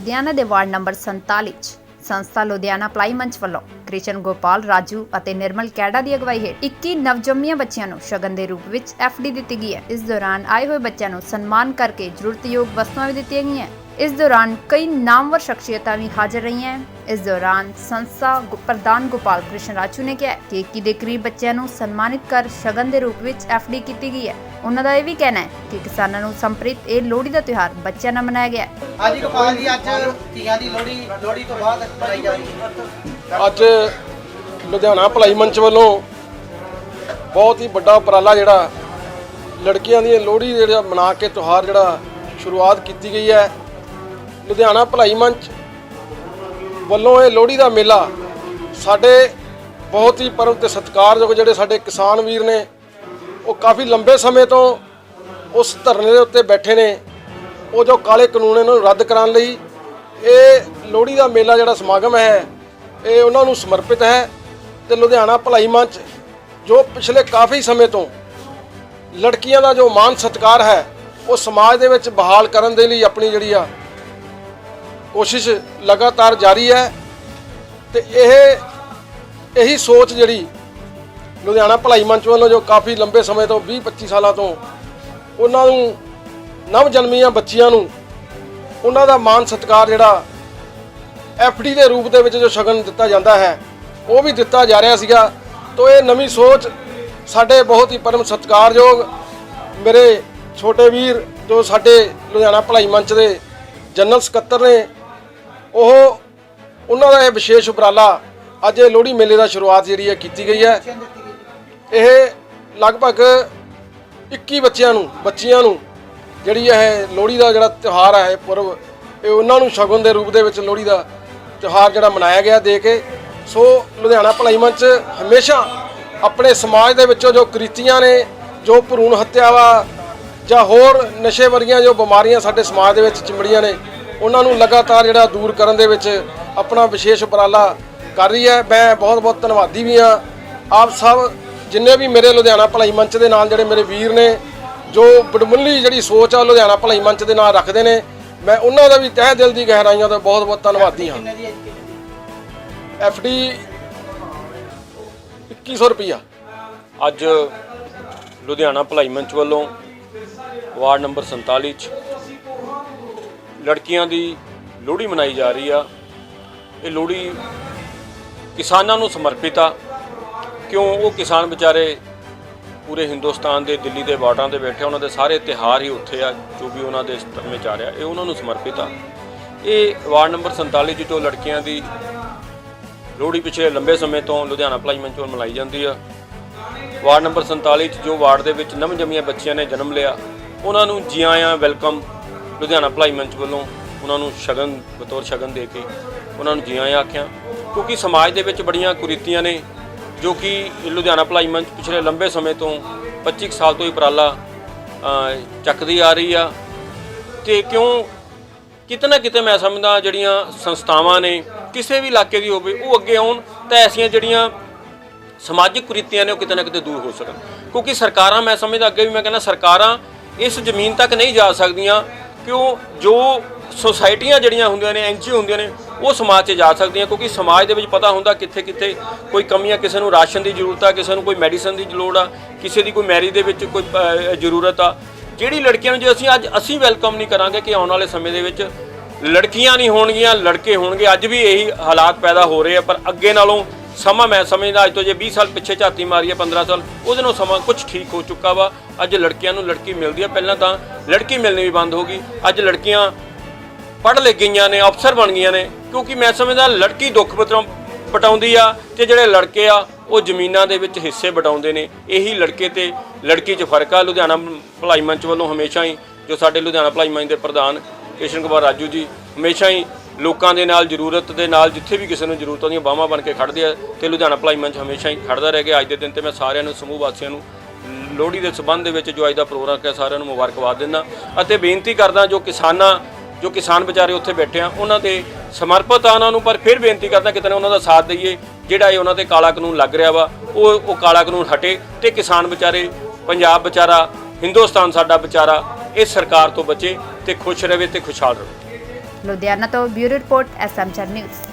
ਲੁਧਿਆਣਾ ਦੇ ward number 47 'ਚ। ਸੰਸਥਾ ਲੁਧਿਆਣਾ ਪਲਾਈ ਮੰਚ ਵੱਲੋਂ ਕ੍ਰਿਸ਼ਨ ਗੋਪਾਲ, ਰਾਜੂ ਅਤੇ ਨਿਰਮਲ ਕੈਡਾ ਦੀ ਅਗਵਾਈ ਹੇਠ 21 ਨਵਜੰਮੀਆਂ ਬੱਚਿਆਂ ਨੂੰ ਸ਼ਗਨ ਦੇ ਰੂਪ ਵਿੱਚ ਐਫਡੀ ਦਿੱਤੀ ਗਈ ਹੈ। ਇਸ ਦੌਰਾਨ ਆਏ ਹੋਏ ਬੱਚਿਆਂ ਨੂੰ ਸਨਮਾਨ ਕਰਕੇ ਜ਼ਰੂਰਤਯੋਗ ਵਸਤੂਆਂ ਵੀ ਦਿੱਤੀਆਂ ਗਈਆਂ। ਇਸ ਦੌਰਾਨ ਕਈ ਨਾਮਵਰ ਸ਼ਖਸੀਅਤਾਂ ਵੀ ਹਾਜ਼ਰ ਰਹੀਆਂ ਇਸ ਦੌਰਾਨ ਸੰਸਥਾ ਪ੍ਰਧਾਨ ਗੋਪਾਲ ਕ੍ਰਿਸ਼ਨ ਰਾਜੂ ਨੇ ਕਿਹਾ ਕਿ 21 ਦੇ ਕਰੀਬ ਬੱਚਿਆਂ ਨੂੰ ਸਨਮਾਨਿਤ ਕਰ ਸ਼ਗਨ ਦੇ ਰੂਪ ਵਿੱਚ ਐਫਡੀ ਕੀਤੀ ਗਈ ਹੈ। ਉਹਨਾਂ ਦਾ ਇਹ ਵੀ ਕਹਿਣਾ ਹੈ ਕਿ ਕਿਸਾਨਾਂ ਨੂੰ ਸੰਪ੍ਰਿਤ ਇਹ ਲੋਹੜੀ ਦਾ ਤਿਉਹਾਰ ਬੱਚਿਆਂ ਨਾਲ ਮਨਾਇਆ ਗਿਆ ਹਾਂਜੀ ਗੋਪਾਲ ਜੀ ਅੱਜ ਧੀਆਂ ਦੀ ਲੋਹੜੀ ਲੋਹੜੀ ਤੋਂ ਬਾਅਦ ਮਨਾਈ ਜਾ ਰਹੀ ਹੈ। ਅੱਜ ਲੁਧਿਆਣਾ ਭਲਾਈ ਮੰਚ ਵੱਲੋਂ ਬਹੁਤ ਹੀ ਵੱਡਾ ਉਪਰਾਲਾ ਜਿਹੜਾ ਲੜਕੀਆਂ ਦੀ ਲੋਹੜੀ ਜਿਹੜਾ ਮਨਾ ਕੇ ਤਿਉਹਾਰ ਜਿਹੜਾ ਸ਼ੁਰੂਆਤ ਕੀਤੀ ਗਈ ਹੈ। ਲੁਧਿਆਣਾ ਭਲਾਈ ਮੰਚ ਵੱਲੋਂ ਇਹ ਲੋਹੜੀ ਦਾ ਮੇਲਾ ਸਾਡੇ ਬਹੁਤ ਹੀ ਪਰਮ ਤੇ ਸਤਿਕਾਰਯੋਗ ਜਿਹੜੇ ਸਾਡੇ ਕਿਸਾਨ ਵੀਰ ਨੇ, ਉਹ ਕਾਫੀ ਲੰਬੇ ਸਮੇਂ ਤੋਂ ਉਸ ਧਰਨੇ ਦੇ ਉੱਤੇ ਬੈਠੇ ਨੇ। ਉਹ ਜੋ ਕਾਲੇ ਕਾਨੂੰਨ ਇਹਨੂੰ ਰੱਦ ਕਰਾਉਣ ਲਈ ਇਹ ਲੋਹੜੀ ਦਾ ਮੇਲਾ ਜਿਹੜਾ ਸਮਾਗਮ ਹੈ, ਇਹ ਉਹਨਾਂ ਨੂੰ ਸਮਰਪਿਤ ਹੈ ਤੇ ਲੁਧਿਆਣਾ ਭਲਾਈ ਮੰਚ ਜੋ ਪਿਛਲੇ ਕਾਫੀ ਸਮੇਂ ਤੋਂ ਲੜਕੀਆਂ ਦਾ ਜੋ ਮਾਨ ਸਤਿਕਾਰ ਹੈ, ਉਹ ਸਮਾਜ ਦੇ ਵਿੱਚ ਬਹਾਲ ਕਰਨ ਦੇ ਲਈ ਆਪਣੀ ਜਿਹੜੀ ਆ ਕੋਸ਼ਿਸ਼ ਲਗਾਤਾਰ ਜਾਰੀ ਹੈ ਤੇ ਇਹ ਇਹੀ ਸੋਚ ਜਿਹੜੀ ਲੁਧਿਆਣਾ ਭਲਾਈ ਮੰਚ ਵੱਲੋਂ ਜੋ ਕਾਫੀ ਲੰਬੇ ਸਮੇਂ ਤੋਂ 20 25 ਸਾਲਾਂ ਤੋਂ ਉਹਨਾਂ ਨੂੰ ਨਵ ਜਨਮੀਆਂ ਬੱਚੀਆਂ ਨੂੰ ਉਹਨਾਂ ਦਾ ਮਾਨ ਸਤਿਕਾਰ ਜਿਹੜਾ ਐਫਡੀ ਦੇ ਰੂਪ ਦੇ ਵਿੱਚ ਜੋ ਸ਼ਗਨ ਦਿੱਤਾ ਜਾਂਦਾ ਹੈ, ਉਹ ਵੀ ਦਿੱਤਾ ਜਾ ਰਿਹਾ ਸੀਗਾ। ਤੋਂ ਇਹ ਨਵੀਂ ਸੋਚ ਸਾਡੇ ਬਹੁਤ ਹੀ ਪਰਮ ਸਤਿਕਾਰਯੋਗ ਮੇਰੇ ਛੋਟੇ ਵੀਰ ਜੋ ਸਾਡੇ ਲੁਧਿਆਣਾ ਭਲਾਈ ਮੰਚ ਦੇ ਜਨਰਲ ਸਕੱਤਰ ਨੇ ਉਹ ਉਹਨਾਂ ਦਾ ਇਹ ਵਿਸ਼ੇਸ਼ ਉਪਰਾਲਾ ਅੱਜ ਇਹ ਲੋਹੜੀ ਮੇਲੇ ਦਾ ਸ਼ੁਰੂਆਤ ਜਿਹੜੀ ਹੈ ਕੀਤੀ ਗਈ ਹੈ। ਇਹ ਲਗਭਗ 21 ਬੱਚਿਆਂ ਨੂੰ, ਬੱਚੀਆਂ ਨੂੰ ਜਿਹੜੀ ਇਹ ਲੋਹੜੀ ਦਾ ਜਿਹੜਾ ਤਿਉਹਾਰ ਹੈ, ਇਹ ਪੁਰਬ, ਇਹ ਉਹਨਾਂ ਨੂੰ ਸ਼ਗਨ ਦੇ ਰੂਪ ਦੇ ਵਿੱਚ ਲੋਹੜੀ ਦਾ ਤਿਉਹਾਰ ਜਿਹੜਾ ਮਨਾਇਆ ਗਿਆ ਦੇ ਕੇ, ਸੋ ਲੁਧਿਆਣਾ ਭਲਾਈ ਮੰਚ ਹਮੇਸ਼ਾ ਆਪਣੇ ਸਮਾਜ ਦੇ ਵਿੱਚੋਂ ਜੋ ਕ੍ਰਿਤੀਆਂ ਨੇ, ਜੋ ਭਰੂਣ ਹੱਤਿਆ ਵਾ ਜਾਂ ਹੋਰ ਨਸ਼ੇ ਵਰਗੀਆਂ ਜੋ ਬਿਮਾਰੀਆਂ ਸਾਡੇ ਸਮਾਜ ਦੇ ਵਿੱਚ ਚਿੰਬੜੀਆਂ ਨੇ ਉਹਨਾਂ ਨੂੰ ਲਗਾਤਾਰ ਜਿਹੜਾ ਦੂਰ ਕਰਨ ਦੇ ਵਿੱਚ ਆਪਣਾ ਵਿਸ਼ੇਸ਼ ਉਪਰਾਲਾ ਕਰ ਰਹੀ ਹੈ। ਮੈਂ ਬਹੁਤ ਬਹੁਤ ਧੰਨਵਾਦੀ ਵੀ ਹਾਂ। ਆਪ ਸਭ ਜਿੰਨੇ ਵੀ ਮੇਰੇ ਲੁਧਿਆਣਾ ਭਲਾਈ ਮੰਚ ਦੇ ਨਾਲ ਜਿਹੜੇ ਮੇਰੇ ਵੀਰ ਨੇ, ਜੋ ਬੜਮੁੱਲੀ ਜਿਹੜੀ ਸੋਚ ਆ, ਲੁਧਿਆਣਾ ਭਲਾਈ ਮੰਚ ਦੇ ਨਾਲ ਰੱਖਦੇ ਨੇ, ਮੈਂ ਉਹਨਾਂ ਦਾ ਵੀ ਤਹਿ ਦਿਲ ਦੀ ਗਹਿਰਾਈਆਂ ਤੋਂ ਬਹੁਤ ਬਹੁਤ ਧੰਨਵਾਦੀ ਹਾਂ। ਕਿੰਨੇ ਐਫ ਡੀ 2100 ਰੁਪਈਆ। ਅੱਜ ਲੁਧਿਆਣਾ ਭਲਾਈ ਮੰਚ ਵੱਲੋਂ ਵਾਰਡ ਨੰਬਰ 47 ਚ ਲੜਕੀਆਂ ਦੀ ਲੋਹੜੀ ਮਨਾਈ ਜਾ ਰਹੀ ਆ। ਇਹ ਲੋਹੜੀ ਕਿਸਾਨਾਂ ਨੂੰ ਸਮਰਪਿਤ ਆ। ਕਿਉਂ? ਉਹ ਕਿਸਾਨ ਵਿਚਾਰੇ ਪੂਰੇ ਹਿੰਦੁਸਤਾਨ ਦੇ ਦਿੱਲੀ ਦੇ ਬਾਰਡਰਾਂ ਤੇ ਬੈਠੇ ਆ, ਉਹਨਾਂ ਦੇ ਸਾਰੇ ਤਿਹਾਰ ਹੀ ਉੱਥੇ ਆ ਜੋ ਵੀ ਉਹਨਾਂ ਦੇ ਧਰਮੇ ਚ ਆ ਰਿਹਾ। ਇਹ ਉਹਨਾਂ ਨੂੰ ਸਮਰਪਿਤ ਆ। ਇਹ ਵਾਰਡ ਨੰਬਰ 47 ਚ ਜੋ ਲੜਕੀਆਂ ਦੀ ਲੋਹੜੀ ਪਿਛਲੇ ਲੰਬੇ ਸਮੇਂ ਤੋਂ ਲੁਧਿਆਣਾ ਭਲਾਈ ਮੰਚ ਵੱਲੋਂ ਮਨਾਈ ਜਾਂਦੀ ਆ। ਵਾਰਡ ਨੰਬਰ 47 ਚ ਜੋ ਵਾਰਡ ਦੇ ਵਿੱਚ ਨਵ ਜੰਮੀਆਂ ਬੱਚੀਆਂ ਨੇ ਜਨਮ ਲਿਆ ਉਹਨਾਂ ਨੂੰ ਜੀ ਆਇਆਂ ਵੈਲਕਮ ਲੁਧਿਆਣਾ ਭਲਾਈ ਮੰਚ ਵੱਲੋਂ ਉਹਨਾਂ ਨੂੰ ਸ਼ਗਨ, ਬਤੌਰ ਸ਼ਗਨ ਦੇ ਕੇ ਉਹਨਾਂ ਨੂੰ ਜੀਆਂ ਆਖਿਆ। ਕਿਉਂਕਿ ਸਮਾਜ ਦੇ ਵਿੱਚ ਬੜੀਆਂ ਕੁਰੀਤੀਆਂ ਨੇ, ਜੋ ਕਿ ਲੁਧਿਆਣਾ ਭਲਾਈ ਮੰਚ ਪਿਛਲੇ ਲੰਬੇ ਸਮੇਂ ਤੋਂ 25 ਸਾਲ ਤੋਂ ਹੀ ਉਪਰਾਲਾ ਚੱਕਦੀ ਆ ਰਹੀ ਆ। ਤੇ ਕਿਉਂ ਕਿਤੇ ਨਾ ਕਿਤੇ ਮੈਂ ਸਮਝਦਾ ਜਿਹੜੀਆਂ ਸੰਸਥਾਵਾਂ ਨੇ, ਕਿਸੇ ਵੀ ਇਲਾਕੇ ਦੀ ਹੋਵੇ, ਉਹ ਅੱਗੇ ਆਉਣ ਤਾਂ ਐਸੀਆਂ ਜਿਹੜੀਆਂ ਸਮਾਜਿਕ ਕੁਰੀਤੀਆਂ ਨੇ ਉਹ ਕਿਤੇ ਨਾ ਕਿਤੇ ਦੂਰ ਹੋ ਸਕਣ। ਕਿਉਂਕਿ ਸਰਕਾਰਾਂ, ਮੈਂ ਸਮਝਦਾ ਅੱਗੇ ਵੀ ਮੈਂ ਕਹਿੰਦਾ ਸਰਕਾਰਾਂ ਇਸ ਜ਼ਮੀਨ ਤੱਕ ਨਹੀਂ ਜਾ ਸਕਦੀਆਂ ਕਿਉਂ ਜੋ ਸੋਸਾਇਟੀਆਂ ਜਿਹੜੀਆਂ ਹੁੰਦੀਆਂ ਨੇ ਐਨਜੀਓ ਹੁੰਦੀਆਂ ਨੇ, ਉਹ ਸਮਾਜ 'ਚ ਜਾ ਸਕਦੀਆਂ, ਕਿਉਂਕਿ ਸਮਾਜ ਦੇ ਵਿੱਚ ਪਤਾ ਹੁੰਦਾ ਕਿੱਥੇ ਕਿੱਥੇ ਕੋਈ ਕਮੀ ਆ ਕਿਸੇ ਨੂੰ ਰਾਸ਼ਨ ਦੀ ਜ਼ਰੂਰਤ ਆ, ਕਿਸੇ ਨੂੰ ਕੋਈ ਮੈਡੀਸਨ ਦੀ ਲੋੜ ਆ, ਕਿਸੇ ਦੀ ਕੋਈ ਮੈਰਿਜ ਦੇ ਵਿੱਚ ਕੋਈ ਜ਼ਰੂਰਤ ਆ। ਜਿਹੜੀ ਲੜਕੀਆਂ ਨੂੰ ਜੇ ਅਸੀਂ ਅੱਜ, ਅਸੀਂ ਵੈਲਕਮ ਨਹੀਂ ਕਰਾਂਗੇ ਕਿ ਆਉਣ ਵਾਲੇ ਸਮੇਂ ਦੇ ਵਿੱਚ, ਲੜਕੀਆਂ ਨਹੀਂ ਹੋਣਗੀਆਂ, ਲੜਕੇ ਹੋਣਗੇ, ਅੱਜ ਵੀ ਇਹੀ ਹਾਲਾਤ ਪੈਦਾ ਹੋ ਰਹੇ ਆ, ਪਰ ਅੱਗੇ ਨਾਲੋਂ ਸਮਾਂ ਮੈਂ ਸਮਝਦਾ ਅੱਜ ਤੋਂ ਜੇ 20 ਸਾਲ ਪਿੱਛੇ ਝਾਤੀ ਮਾਰੀ ਹੈ 15 ਸਾਲ, ਉਹਦੇ ਨਾਲੋਂ ਸਮਾਂ ਕੁਝ ਠੀਕ ਹੋ ਚੁੱਕਾ ਵਾ। ਅੱਜ ਲੜਕੀਆਂ ਨੂੰ ਲੜਕੀ ਮਿਲਦੀ ਆ। ਪਹਿਲਾਂ ਤਾਂ ਲੜਕੀ ਮਿਲਣੀ ਵੀ ਬੰਦ ਹੋ ਗਈ। ਅੱਜ ਲੜਕੀਆਂ ਪੜ੍ਹ ਲਿਖ ਗਈਆਂ ਨੇ, ਅਫਸਰ ਬਣ ਗਈਆਂ ਨੇ। ਕਿਉਂਕਿ ਮੈਂ ਸਮਝਦਾ ਲੜਕੀ ਦੁੱਖ ਬਤਰੋਂ ਬਟਾਉਂਦੀ ਆ ਤੇ ਜਿਹੜੇ ਲੜਕੇ ਆ, ਉਹ ਜ਼ਮੀਨਾਂ ਦੇ ਵਿੱਚ ਹਿੱਸੇ ਬਟਾਉਂਦੇ ਨੇ। ਇਹੀ ਲੜਕੇ ਤੇ ਲੜਕੀ 'ਚ ਫ਼ਰਕ ਆ। ਲੁਧਿਆਣਾ ਭਲਾਈ ਮੰਚ ਵੱਲੋਂ ਹਮੇਸ਼ਾ ਹੀ, ਜੋ ਸਾਡੇ ਲੁਧਿਆਣਾ ਭਲਾਈ ਮੰਚ ਦੇ ਪ੍ਰਧਾਨ ਕ੍ਰਿਸ਼ਨ ਕੁਮਾਰ ਰਾਜੂ ਜੀ, ਹਮੇਸ਼ਾ ਹੀ ਲੋਕਾਂ ਦੇ ਨਾਲ, ਜ਼ਰੂਰਤ ਦੇ ਨਾਲ, ਜਿੱਥੇ ਵੀ ਕਿਸੇ ਨੂੰ ਜ਼ਰੂਰਤ ਉਹਦੀਆਂ ਬਾਹਾਂ ਬਣ ਕੇ ਖੜਦੇ ਆ, ਤੇ ਲੁਧਿਆਣਾ ਭਲਾਈ ਮੰਚ ਹਮੇਸ਼ਾ ਹੀ ਖੜਦਾ ਰਹਿ ਗਿਆ। ਅੱਜ ਦੇ ਦਿਨ ਤੇ ਮੈਂ ਸਾਰਿਆਂ ਨੂੰ, ਸਮੂਹ ਵਾਸੀਆਂ ਨੂੰ, ਲੋਹੜੀ ਦੇ ਸਬੰਧ ਦੇ ਵਿੱਚ ਜੋ ਅੱਜ ਦਾ ਪ੍ਰੋਗਰਾਮ ਹੈ, ਸਾਰਿਆਂ ਨੂੰ ਮੁਬਾਰਕਬਾਦ ਦਿੰਦਾ। ਅਤੇ ਬੇਨਤੀ ਕਰਦਾ, ਜੋ ਕਿਸਾਨਾਂ, ਜੋ ਕਿਸਾਨ ਵਿਚਾਰੇ ਉੱਥੇ ਬੈਠੇ ਆ, ਉਹਨਾਂ ਦੇ ਸਮਰਪਿਤ ਆ ਉਹਨਾਂ ਨੂੰ, ਪਰ ਫਿਰ ਬੇਨਤੀ ਕਰਦਾ ਕਿਤੇ ਨਾ ਉਹਨਾਂ ਦਾ ਸਾਥ ਦਈਏ, ਜਿਹੜਾ ਇਹ ਉਹਨਾਂ ਤੇ ਕਾਲਾ ਕਾਨੂੰਨ ਲੱਗ ਰਿਹਾ ਵਾ, ਉਹ ਉਹ ਕਾਲਾ ਕਾਨੂੰਨ ਹਟੇ ਤੇ ਕਿਸਾਨ ਵਿਚਾਰੇ, ਪੰਜਾਬ ਵਿਚਾਰਾ, ਹਿੰਦੁਸਤਾਨ ਸਾਡਾ ਵਿਚਾਰਾ, ਇਸ ਸਰਕਾਰ ਤੋਂ ਬਚੇ ਤੇ ਖੁਸ਼ ਰਹੇ ਤੇ ਖੁਸ਼ਹਾਲ ਰਹੇ। लुधियाना तो ब्युरो रिपोर्ट ॲसामच्या न्यूज।